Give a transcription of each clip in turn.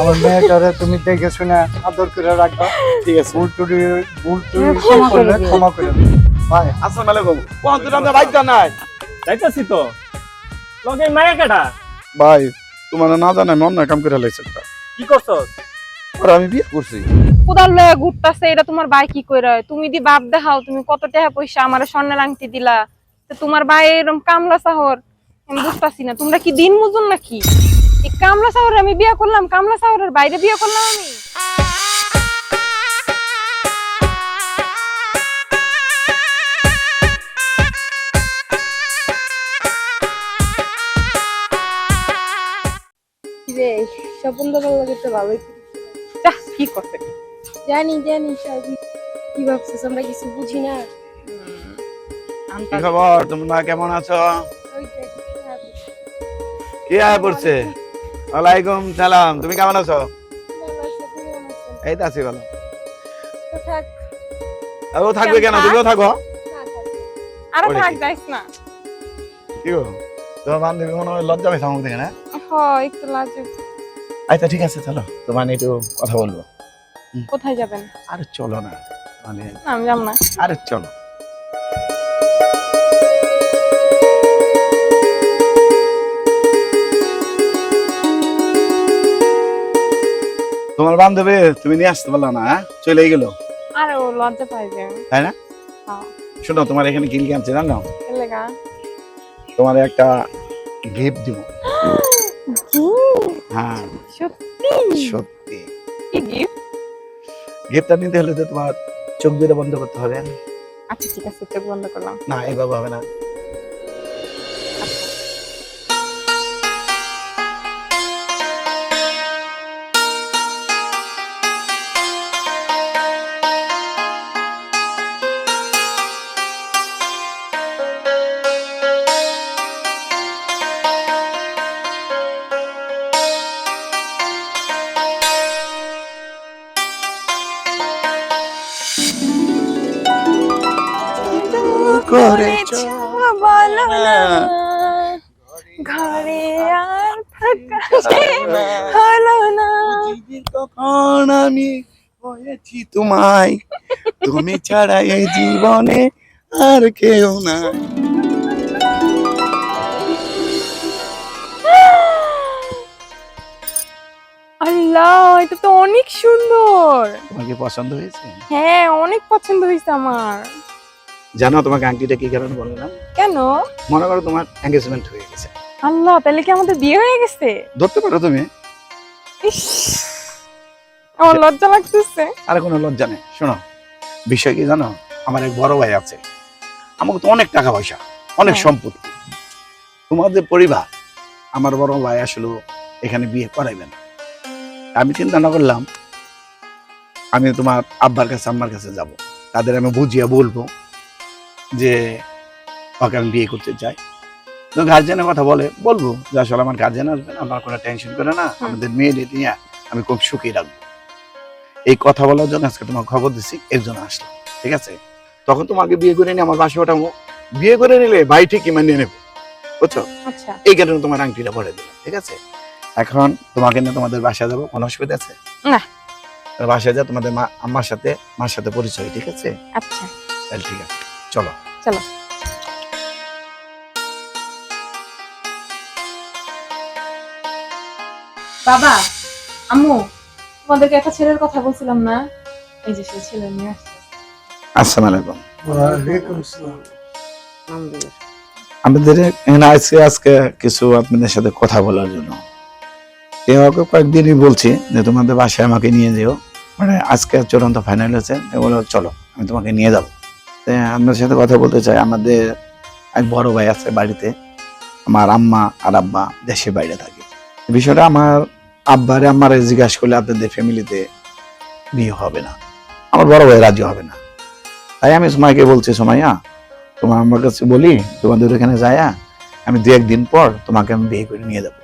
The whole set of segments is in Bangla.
আমার মেয়েটারে তুমি দেখে শুনে আদর করে রাখবা। ঠিক আছে। ভুল টুটি ভুল টুটি হ্যাঁ, ক্ষমা করে ক্ষমা করে ভাই আসসালামু আলাইকুম। কোন আমরা বাইক নাই যাইতাছি তো। লগে মায়া কেটা ভাই তোমার না জানা আমি অন্য কাম করে লাইছে একটা। কি করছস? আর আমি বিয়ে করছি। কোদাল লয়ে ঘুরতাছে এটা তোমার ভাই কি কইরা? তুমি দি বাপ দেখাও তুমি কত টাকা পয়সা আমার স্বর্ণের আংটি দিলা। তো তোমার ভাই এরকম কামলা শহর আমি বুঝতাছি না। তোমরা কি দিন মজুর নাকি? কামলা শহরে আমি বিয়ে করলাম কামলা শহরের বাইরে বিয়ে করলাম আমি। রে স্বপন দাদার লাগে তো ভালোই যাহ, কি করছে জানি জানি সব কি ভাবছিস আমরা কিছু বুঝি না? কি খবর? তোমরা কেমন আছো? হ্যাঁ, কি আয় পড়ছে? ওয়ালাইকুম সালাম তুমি কেমন আছো? এই তো আছি ভালো। ও থাকবে কেন? তুমিও থাকো থাক। আরও থাক কি? যাইস না। কি গো? তোমার বান্ধবী মনে হয় লজ্জা পাইছে আমাকে দেখে না? একটু লাজে আচ্ছা ঠিক আছে চলো। তোমার একটু কথা বলব। কোথায় যাবেন? আরে চলো না। মানে আমি যাব না। আরে চলো। তোমার বান্ধবী তুমি নিয়ে আসতে পারলা না হ্যাঁ? চলে গেল। আরে ও লজ্জা পাইবে তাই না? হ্যাঁ। শোনো তোমার এখানে কি লিখে আনছে জানো? তোমার একটা গিফট দিব। হ্যাঁ। সত্যি? সত্যি। কি গিফট গিফটটা নিতে হলে তো তোমার চোখ দুটো বন্ধ করতে হবে আচ্ছা ঠিক আছে চোখ বন্ধ করলাম। না এইভাবে হবে না। করেছ? বলো না। ঘরে আর হলো না। আমি হয়েছি তোমায়। তুমি ছাড়া এই জীবনে আর কেউ না আল্লাহ এটা তো অনেক সুন্দর। তোমাকে পছন্দ হয়েছে? হ্যাঁ অনেক পছন্দ হয়েছে আমার। জানো তোমাকে আংটিটা কি কারণে বললাম কেন? মনে করো তোমার এঙ্গেজমেন্ট হয়ে গেছে। আল্লাহ তাহলে কি আমাদের বিয়ে হয়ে গেছে? ধরতে পারো তুমি। ইস, আমার লজ্জা লাগতেছে। আর কোনো লজ্জা নেই। শোনো বিষয় কি জানো? আমার এক বড় ভাই আছে। আমাকে তো অনেক টাকা পয়সা অনেক হ্যাঁ। সম্পত্তি। তোমাদের পরিবার আমার বড় ভাই আসলে এখানে বিয়ে করাইবে না আমি চিন্তা না করলাম আমি তোমার আব্বার কাছে আম্মার কাছে যাব। তাদের আমি বুঝিয়ে বলব। যে ওকে আমি বিয়ে করতে চাই। তো গার্জেনের কথা বলে বলব যে আসলে আমার গার্জেন আসবে না আমার কোনো টেনশন করে না আমাদের মেয়েদের নিয়ে আমি খুব সুখী রাখব। এই কথা বলার জন্য আজকে তোমার খবর দিচ্ছি এর জন্য আসলাম ঠিক আছে? তখন তোমাকে বিয়ে করে নিয়ে আমার বাসে ওঠাবো বিয়ে করে নিলে ভাই ঠিকই মানিয়ে নেব বুঝছ? আচ্ছা। এই কারণে তোমার আংটিটা পরে দিলাম ঠিক আছে? এখন তোমাকে নিয়ে তোমাদের বাসায় যাব কোনো অসুবিধা আছে? না। বাসায় যা তোমাদের মা আম্মার সাথে মার সাথে পরিচয় ঠিক আছে? আচ্ছা। তাহলে ঠিক আছে। চলো। চলো। বাবা আম্মু তোমাদেরকে একটা ছেলের কথা বলছিলাম না? এই যে সেই ছেলে নিয়ে আসছে। আসসালামু আলাইকুম। ওয়ালাইকুম আসসালাম। আমাদের এখানে আজকে আজকে কিছু আপনাদের সাথে কথা বলার জন্য। এ ওকে কয়েকদিনই বলছি যে তোমাদের বাসায় আমাকে নিয়ে যেও। মানে আজকে চূড়ান্ত ফাইনাল হয়েছে। এ বলল চলো আমি তোমাকে নিয়ে যাব। আপনার সাথে কথা বলতে চাই। আমাদের এক বড় ভাই আছে বাড়িতে। আমার আম্মা আর আব্বা দেশের বাইরে থাকে। বিষয়টা আমার আব্বারে, আম্মারে জিজ্ঞাসা করলে আপনাদের ফ্যামিলিতে বিয়ে হবে না। আমার বড় ভাই রাজি হবে না। তাই আমি সময়কে বলছি সময়য়া তোমার আমার কাছে বলি, তোমাদের ওখানে যায়া আমি দু একদিন পর তোমাকে আমি বিয়ে করে নিয়ে যাব।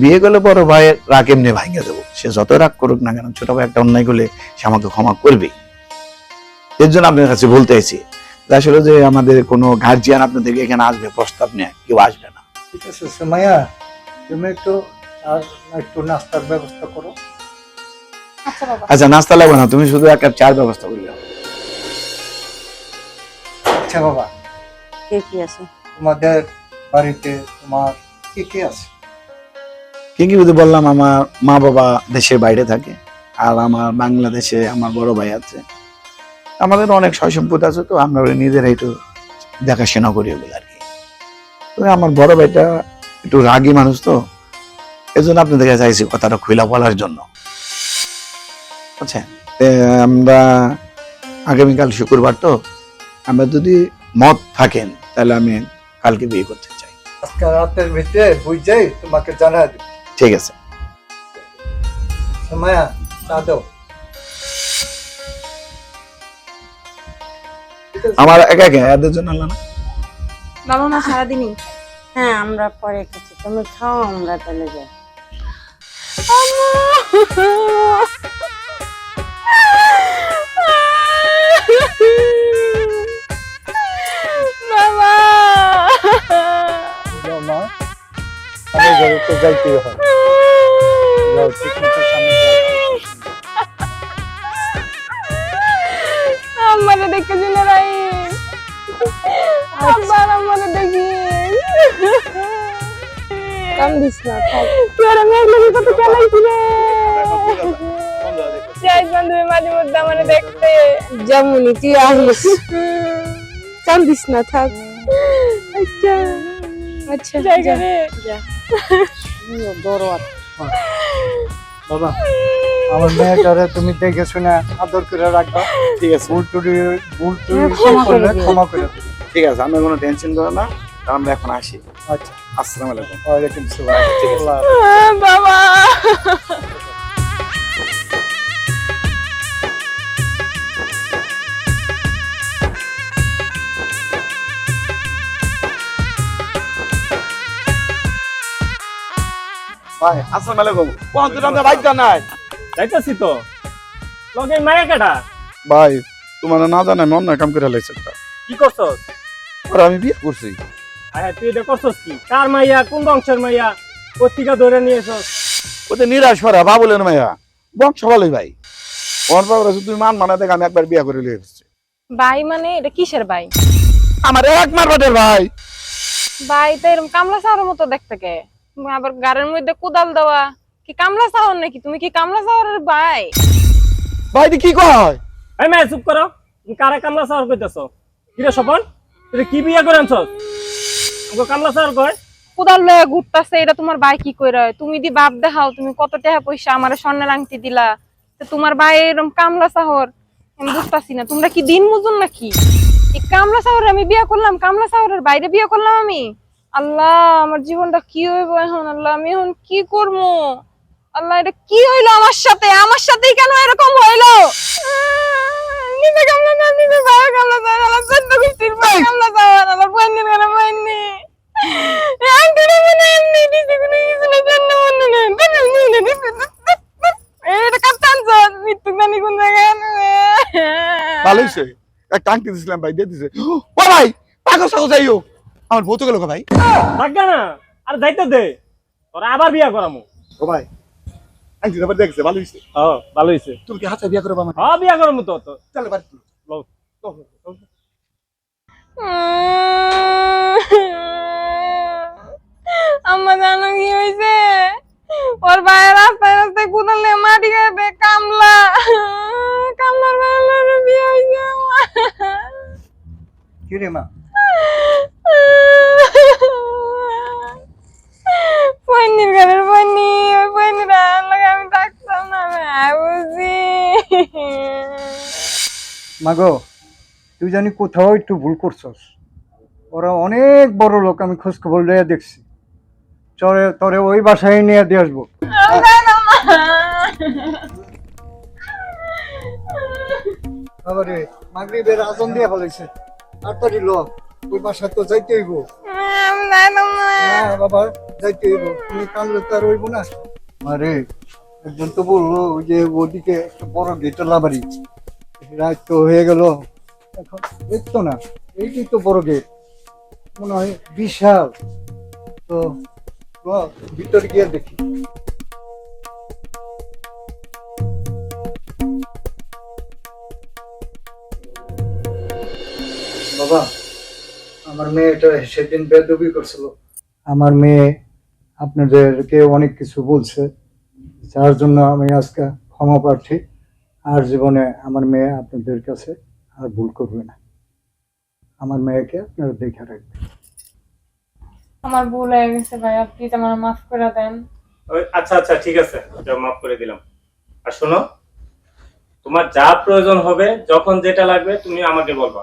বিয়ে করলে বড় ভাইয়ের রাগ এমনি ভাঙিয়ে দেবো। সে যত রাগ করুক না কেন, ছোট ভাই একটা অন্যায় করলে সে আমাকে ক্ষমা করবে এর জন্য আপনার কাছে বলতে চাইছি আসলে যে আমাদের কোনো গার্জিয়ান আপনাদেরকে এখানে আসবে প্রস্তাব নেয় কেউ আসবে না। ঠিক আছে সুমাইয়া তুমি একটু আর একটু নাস্তার ব্যবস্থা করো। আচ্ছা আচ্ছা নাস্তা লাগবে না তুমি শুধু এক কাপ চার ব্যবস্থা। আচ্ছা বাবা। কে কি আছে? তোমাদের বাড়িতে তোমার কে কে আছে? কি কি যদি বললাম আমার মা বাবা দেশের বাইরে থাকে আর আমার বাংলাদেশে আমার বড় ভাই আছে। আমাদের অনেক সয় সম্পদ আছে তো আমরা ওরা নিজেরাই একটু দেখাশোনা করি ওগুলো আর কি। তবে আমার বড় ভাইটা একটু রাগী মানুষ তো এই জন্য আপনাদের চাইছি কথাটা খুলে বলার জন্য। তে আমরা আগামীকাল শুক্রবার তো আমরা যদি মত থাকেন তাহলে আমি কালকে বিয়ে করতে চাই। আজকে রাতের ভিতরে বুঝে তোমাকে জানা ঠিক আছে। সময়া দাও। আমার একা একা এদের জন্য আল্লাহ না? ভালো না সারাদিনই। হ্যাঁ আমরা পরে খাচ্ছি তুমি খাও আমরা তাহলে যাই। বাবা! যাও মা আমি ঘরে তো যাইতেই হয়। কান্দিস না থাক। তোর আমি লোকের কত খেলাইছি রে যাই বান্ধবী মাঝে মধ্যে আমারে দেখতে। যেমনই তুই আসিস। কান্দিস না থাক। আচ্ছা। আচ্ছা জায়গা রে দরওয়ার বাবা আমার মেয়েটারে তুমি দেখে শুনে আদর করে রাখবা। ঠিক আছে। ভুল টুটি ভুল টুটি হ্যাঁ, ক্ষমা করে ঠিক আছে আমরা কোনো টেনশন করো না। আমরা এখন আসি। আচ্ছা। আসসালামু আলাইকুম। ওয়ালাইকুম সালাম ঠিক আছে বাবা। ভাই আসসালামু আলাইকুম। কোন তুই আমরা বাইক নাই? যাইতেছি তো। লগে মায়া কেটা ভাই তোমার না জানা আমি অন্য কাম করে লাইছে কি করছস? আর আমি বিয়ে করছি। তুই এটা করছস কি? কার মাইয়া? কোন বংশের মাইয়া? পত্রিকা ধরে নিয়ে এসছস ওতে নিরাশ করা বাবুলের মাইয়া। বংশ ভালোই ভাই। ওর বাবা তুমি মান মানা দেখ আমি একবার বিয়ে করে লিয়ে এসেছি। ভাই মানে এটা কিসের ভাই? আমার এক মারবাটের ভাই। ভাই তো এরকম কামলা মতো দেখতে কে? আবার গাড়ির মধ্যে কোদাল দেওয়া। কি কামলা চাওয়ার নাকি? তুমি কি কামলা চাওয়ার ভাই? ভাই দি কি কয়? এই মায়া চুপ করো। কারা কামলা সাওয়ার কইতেছ? স্বপন তুই কি বিয়া করে আনছস? আমার দিন নাকি? এই কামলা চাহর আমি বিয়ে করলাম, কামলা বাইরে বিয়ে করলাম আমি? আল্লাহ, আমার জীবনটা কি হইব এখন? আল্লাহ, আমি এখন কি করব? আল্লাহ, এটা কি হইল আমার সাথে? আমার সাথেই কেন এরকম হইল? টাঙ্কি দিছিলাম ভাই দিয়ে দিছে। ও ভাই পাগল সাগো যাইও আমার ভূত গেল ভাই। থাকবে না আর যাইতে দে। তোরা আবার বিয়া করামু। ও ভাই আঙ্কি ব্যাপার দেখছে ভালো হইছে। ও ভালো হইছে। তুমি কি হাতে বিয়ে করবে আমার হ্যাঁ বিয়া করামু তো তো। চলে বাড়ি লও। আম্মা জানো কি হয়েছে ওর ভাইয়ের রাস্তায় রাস্তায় কুদালে মাটি খাবে কামলা কামলার ভাইয়ের বিয়ে হয়েছে আমার। কি রে মা পন্নির ঘরের পন্নি ওই লাগে আমি থাকতাম না বুঝি মাগো তুই জানি কোথাও একটু ভুল করছস। ওরা অনেক বড় লোক আমি খোঁজ খবর লইয়া দেখছি। চরে তোরে ওই বাসায় নিয়ে দিয়ে আসব। বাবারে মাগরিবের আজান দিয়ে ফেলাইছে। তাড়াতাড়ি ল ওই বাসায় তো যাইতে হইব। হ্যাঁ বাবা যাইতে হইব। তুমি তো আর হইব না। আরে একজন তো বলল যে ওদিকে একটা বড় রাত তো হয়ে গেল। এখন দেখতো না তো বড় গেট মনে হয় বিশাল। তো ভিতরে গিয়ে দেখি। বাবা আমার মেয়েটা সেদিন বেদবি করছিল। আমার মেয়ে আপনাদেরকে অনেক কিছু বলছে যার জন্য আমি আজকে ক্ষমা প্রার্থী। আর জীবনে আমার মেয়ে আপনাদের কাছে আর ভুল করবে না। আমার মেয়েকে আপনারা দেখে রাখবেন। আমার ভুল হয়ে গেছে ভাইয়া আপনি আমার মাফ করে দেন। ওই, আচ্ছা আচ্ছা ঠিক আছে ওটা মাফ করে দিলাম। আর শোনো তোমার যা প্রয়োজন হবে যখন যেটা লাগবে তুমি আমাকে বলবা।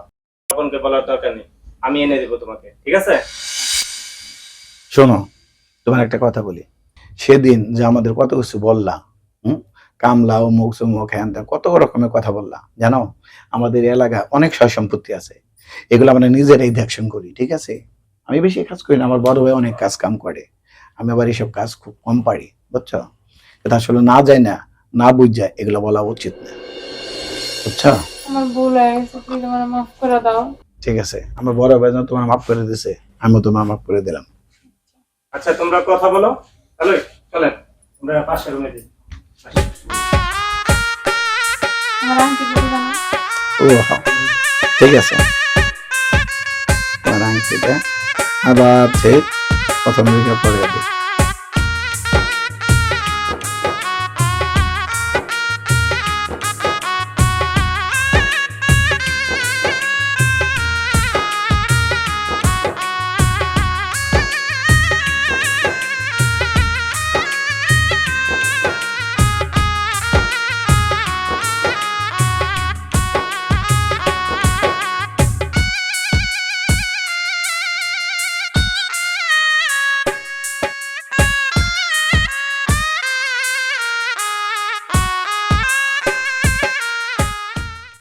তখনকে বলার দরকার নেই। আমি এনে দেবো তোমাকে, ঠিক আছে? শোনো, তোমার একটা কথা বলি। সেদিন যে আমাদের কত কিছু বললা, হুম? কামলা মুখ মুখ হ্যান কত রকমের কথা বললা, জানো? আমাদের এলাকা অনেক সয় সম্পত্তি আছে। এগুলো আমরা নিজেরাই দেখশন করি, ঠিক আছে? আমি বেশি কাজ করি না, আমার বড় ভাই অনেক কাজ কাম করে। আমি আবার এইসব কাজ খুব কম পারি, বুঝছ? এটা আসলে না যায় না না বুঝ যায়, এগুলো বলা উচিত না। বুঝছ? আমার ভুল হয়ে গেছে আমার মাফ করে দাও। ঠিক আছে আমার বড় ভাই যেন তোমার মাফ করে দিছে আমিও তোমার মাফ করে দিলাম। আচ্ছা তোমরা কথা বলো। হ্যালো চলেন আমরা পাশের রুমে যাই। আমার আংটি ও। ঠিক আছে। আবার ঠিক প্রথম দিকে